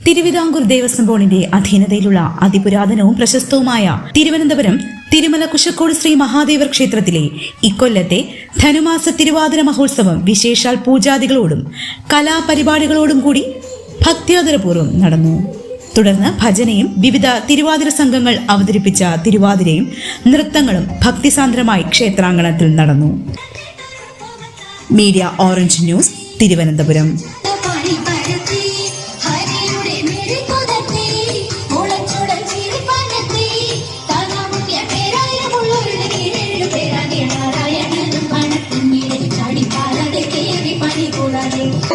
തിരുവിതാംകൂർ ദേവസ്വം ബോർഡിന്റെ അധീനതയിലുള്ള അതിപുരാതനവും പ്രശസ്തവുമായ തിരുവനന്തപുരം തിരുമല കുശക്കോട് ശ്രീ മഹാദേവർ ക്ഷേത്രത്തിലെ ഇക്കൊല്ലത്തെ ധനുമാസ തിരുവാതിര മഹോത്സവം വിശേഷാൽ പൂജാദികളോടും കലാപരിപാടികളോടും കൂടി ഭക്തിയാദരപൂർവം നടന്നു. തുടർന്ന് ഭജനയും വിവിധ തിരുവാതിര സംഘങ്ങൾ അവതരിപ്പിച്ച തിരുവാതിരയും നൃത്തങ്ങളും ഭക്തിസാന്ദ്രമായി ക്ഷേത്രാങ്കണത്തിൽ നടന്നു. Media orange news Thiruvananthapuram.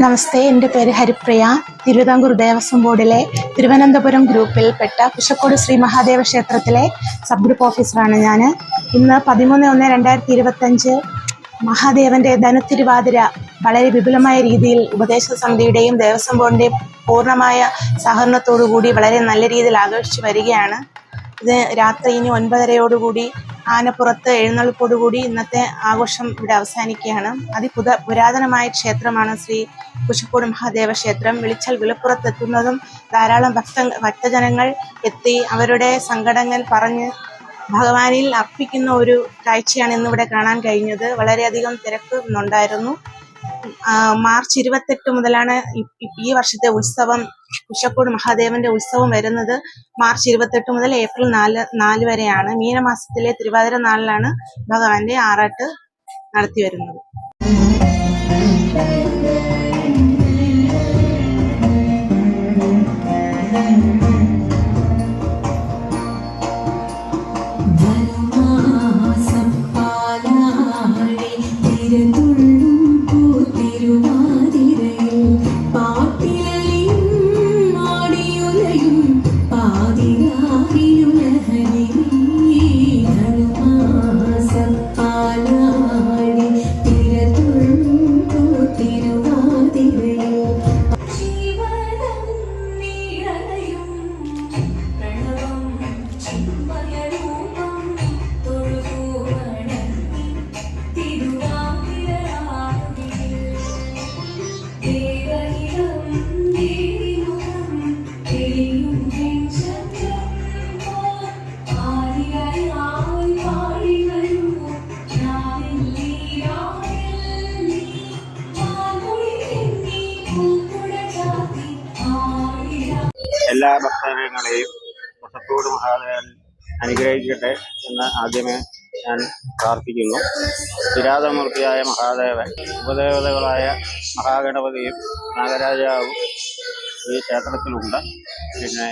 നമസ്തേ. എന്റെ പേര് ഹരിപ്രിയ. തിരുവിതാംകൂർ ദേവസ്വം ബോർഡിലെ തിരുവനന്തപുരം ഗ്രൂപ്പിൽപ്പെട്ട കുശക്കോട് ശ്രീ മഹാദേവ ക്ഷേത്രത്തിലെ സബ് ഗ്രൂപ്പ് ഓഫീസറാണ് ഞാൻ ഇന്ന് പതിമൂന്ന് ഒന്ന് രണ്ടായിരത്തി ഇരുപത്തഞ്ച് മഹാദേവന്റെ ധനത്തിരുവാതിര വളരെ വിപുലമായ രീതിയിൽ ഉപദേശ സമിതിയുടെയും ദേവസ്വം ബോർഡിന്റെയും പൂർണമായ സഹകരണത്തോടു കൂടി വളരെ നല്ല രീതിയിൽ ആഘോഷിച്ചു വരികയാണ്. ഇത് രാത്രി ഇനി ഒൻപതരയോടുകൂടി ആനപ്പുറത്ത് എഴുന്നള്ളിപ്പോടുകൂടി ഇന്നത്തെ ആഘോഷം ഇവിടെ അവസാനിക്കുകയാണ്. അതിപുത പുരാതനമായ ക്ഷേത്രമാണ് ശ്രീ കുശക്കോട് മഹാദേവ ക്ഷേത്രം. വിളിച്ചാൽ വിളിപ്പുറത്തെത്തുന്നതും ധാരാളം ഭക്ത ഭക്തജനങ്ങൾ എത്തി അവരുടെ സങ്കടങ്ങൾ പറഞ്ഞ് ഭഗവാനിൽ അർപ്പിക്കുന്ന ഒരു കാഴ്ചയാണ് ഇന്നിവിടെ കാണാൻ കഴിഞ്ഞത്. വളരെയധികം തിരക്ക് ഉണ്ടായിരുന്നു ആ, മാർച്ച് ഇരുപത്തെട്ട് മുതലാണ് ഈ- വർഷത്തെ ഉത്സവം കുശക്കോട് മഹാദേവന്റെ ഉത്സവം വരുന്നത്. മാർച്ച് ഇരുപത്തെട്ട് മുതൽ ഏപ്രിൽ നാല് നാല് വരെയാണ്. മീനമാസത്തിലെ തിരുവാതിര നാളിലാണ് ഭഗവാന്റെ ആറാട്ട് നടത്തി വരുന്നത്. വനമാസം എല്ലാ ഭക്തജനങ്ങളെയും കുട്ടത്തോട് മഹാദേവൻ അനുഗ്രഹിക്കട്ടെ എന്ന് ആദ്യമേ ഞാൻ പ്രാർത്ഥിക്കുന്നു. കിരാതമൂർത്തിയായ മഹാദേവൻ ഉപദേവതകളായ മഹാഗണപതിയും നാഗരാജാവും ഈ ക്ഷേത്രത്തിലുണ്ട്. പിന്നെ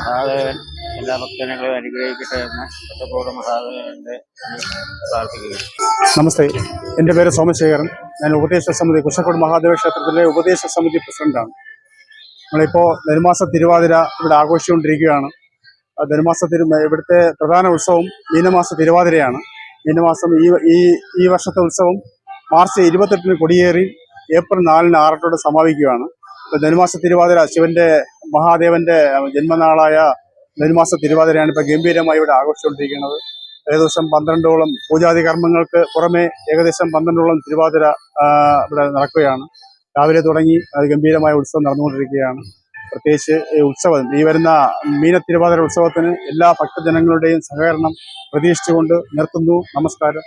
മഹാദേവൻ എല്ലാ ഭക്തജനങ്ങളെയും അനുഗ്രഹിക്കട്ടെ എന്ന് കുട്ടത്തോട് മഹാദേവന്റെ പ്രാർത്ഥിക്കുന്നു. നമസ്തേ. എന്റെ പേര് സോമശേഖരൻ. ഞാൻ ഉപദേശ സമിതി കുശക്കോട് മഹാദേവ ക്ഷേത്രത്തിലെ ഉപദേശ സമിതി പ്രസിഡന്റാണ്. നമ്മളിപ്പോൾ ധനുമാസ തിരുവാതിര ഇവിടെ ആഘോഷിച്ചുകൊണ്ടിരിക്കുകയാണ്. ധനുമാസ തിരു ഇവിടുത്തെ പ്രധാന ഉത്സവം മീനമാസ തിരുവാതിരയാണ്. മീനമാസം ഈ ഈ ഈ വർഷത്തെ ഉത്സവം മാർച്ച് ഇരുപത്തെട്ടിന് കൊടിയേറി ഏപ്രിൽ നാലിന് ആറട്ടോടെ സമാപിക്കുകയാണ്. ധനുമാസ തിരുവാതിര ശിവന്റെ മഹാദേവന്റെ ജന്മനാളായ ധനുമാസ തിരുവാതിരയാണ് ഇപ്പോൾ ഗംഭീരമായി ഇവിടെ ആഘോഷിച്ചുകൊണ്ടിരിക്കുന്നത്. ഏകദേശം പന്ത്രണ്ടോളം പൂജാതി കർമ്മങ്ങൾക്ക് പുറമെ ഏകദേശം പന്ത്രണ്ടോളം തിരുവാതിര ഇവിടെ നടക്കുകയാണ്. രാവിലെ തുടങ്ങി അത് ഗംഭീരമായ ഉത്സവം നടന്നുകൊണ്ടിരിക്കുകയാണ്. പ്രത്യേകിച്ച് ഉത്സവം ഈ വരുന്ന മീനത്തിരുവാതിര ഉത്സവത്തിന് എല്ലാ ഭക്തജനങ്ങളുടെയും സഹകരണം പ്രതീക്ഷിച്ചുകൊണ്ട് നിർത്തുന്നു. നമസ്കാരം.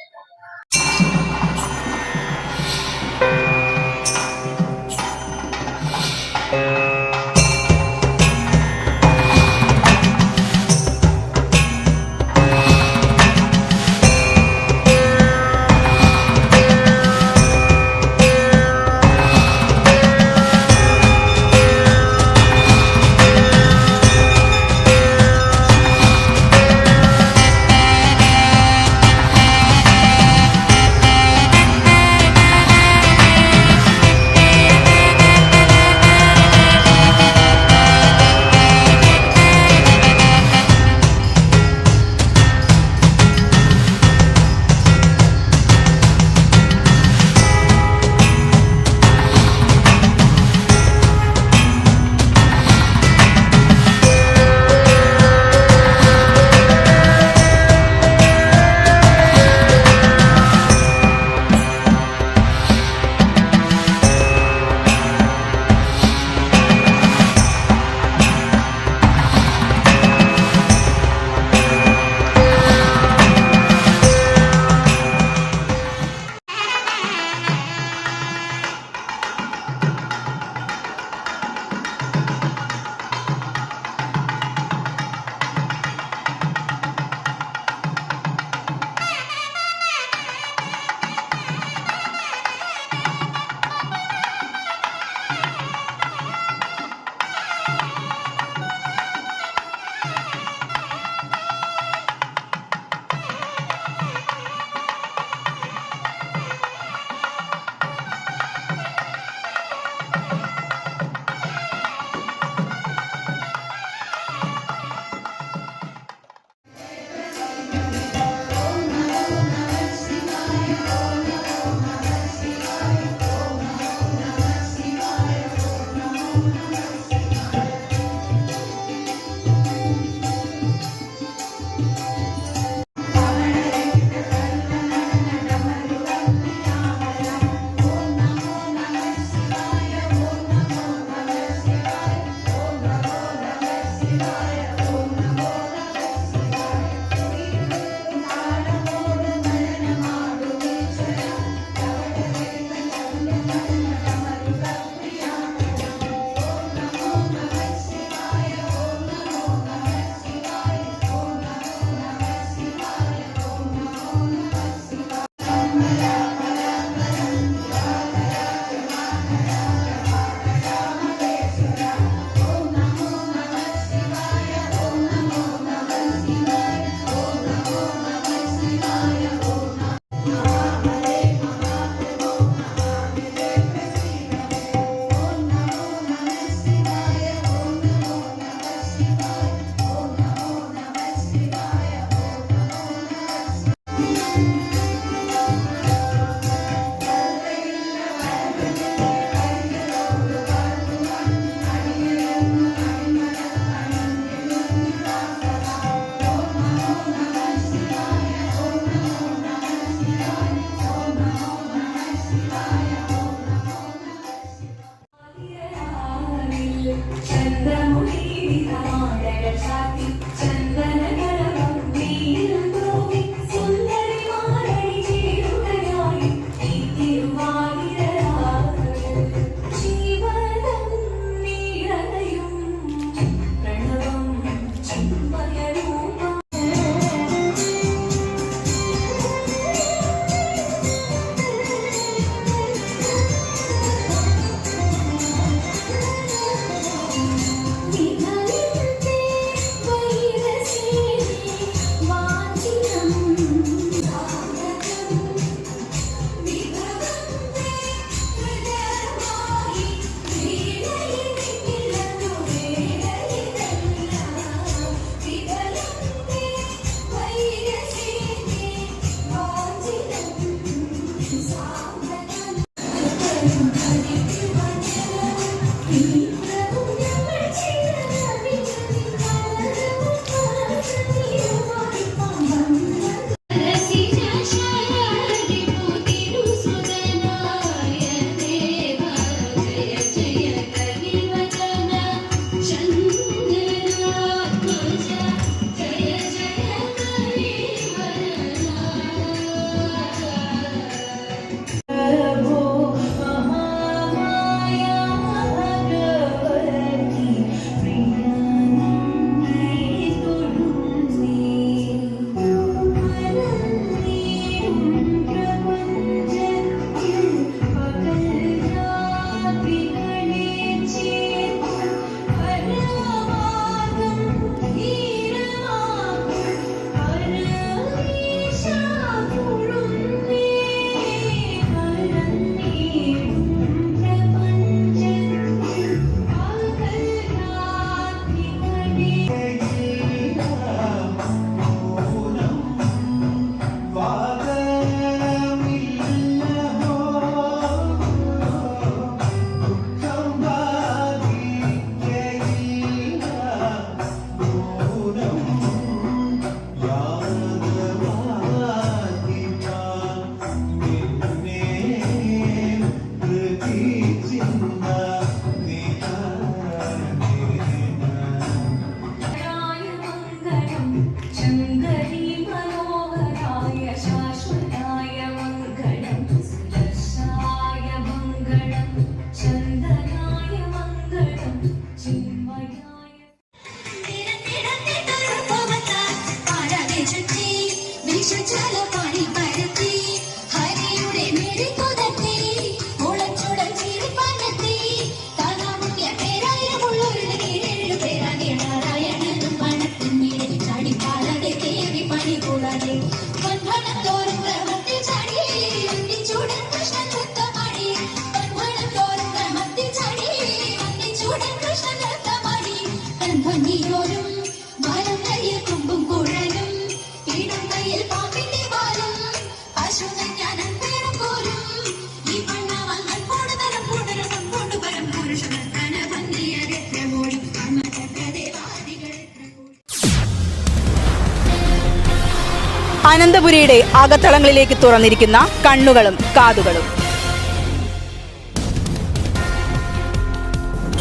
അനന്തപുരിയുടെ അകത്തളങ്ങളിലേക്ക് തുറന്നിരിക്കുന്ന കണ്ണുകളും കാതുകളും.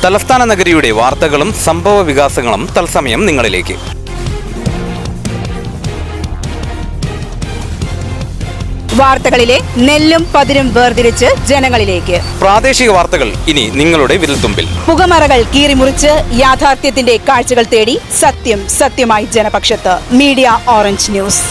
തലസ്ഥാന നഗരിയുടെ വാർത്തകളും സംഭവ വികാസങ്ങളും തത്സമയം നിങ്ങളിലേക്ക്. വാർത്തകളിലെ നെല്ലും പതിരും വേർതിരിച്ച് ജനങ്ങളിലേക്ക്. പ്രാദേശിക വാർത്തകൾ ഇനി നിങ്ങളുടെ വിരൽത്തുമ്പിൽ. പുകമറകൾ കീറിമുറിച്ച് യാഥാർത്ഥ്യത്തിന്റെ കാഴ്ചകൾ തേടി സത്യം സത്യമായി ജനപക്ഷത്ത്. Media orange news.